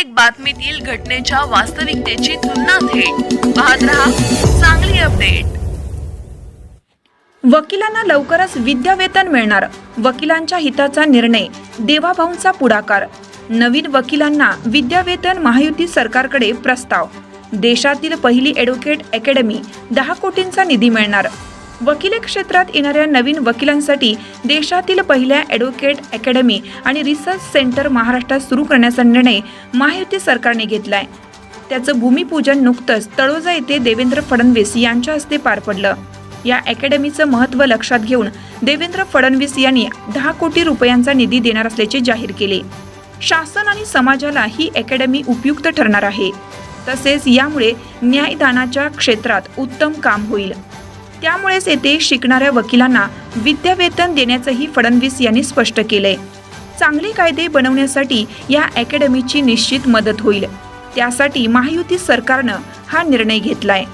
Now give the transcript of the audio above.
प्रत्येक बातमीतील घटनेच्या वास्तविकतेची तुलना थेट. पाहत रहा चांगली अपडेट. वकिलांना लवकरच विद्यावेतन मिळणार. वकिलांच्या हिताचा निर्णय देवाभाऊंचा पुढाकार. नवीन वकिलांना विद्यावेतन महायुती सरकारकडे प्रस्ताव. देशातील पहिली ॲडव्होकेट अकॅडमी दहा कोटींचा निधी मिळणार. वकिली क्षेत्रात येणाऱ्या नवीन वकिलांसाठी देशातील पहिल्या ॲडव्होकेट अकॅडमी आणि रिसर्च सेंटर महाराष्ट्रात सुरू करण्याचा निर्णय महायुती सरकारने घेतलाय. त्याचं भूमिपूजन नुकतंच तळोजा येथे देवेंद्र फडणवीस यांच्या हस्ते पार पडलं. या अकॅडमीचं महत्त्व लक्षात घेऊन देवेंद्र फडणवीस यांनी दहा कोटी रुपयांचा निधी देणार असल्याचे जाहीर केले. शासन आणि समाजाला ही अकॅडमी उपयुक्त ठरणार आहे. तसेच यामुळे न्यायदानाच्या क्षेत्रात उत्तम काम होईल. त्यामुळेच येथे शिकणाऱ्या वकिलांना विद्यावेतन देण्याचंही फडणवीस यांनी स्पष्ट केलंय. चांगले कायदे बनवण्यासाठी या अकॅडमीची निश्चित मदत होईल. त्यासाठी महायुती सरकारनं हा निर्णय घेतलाय.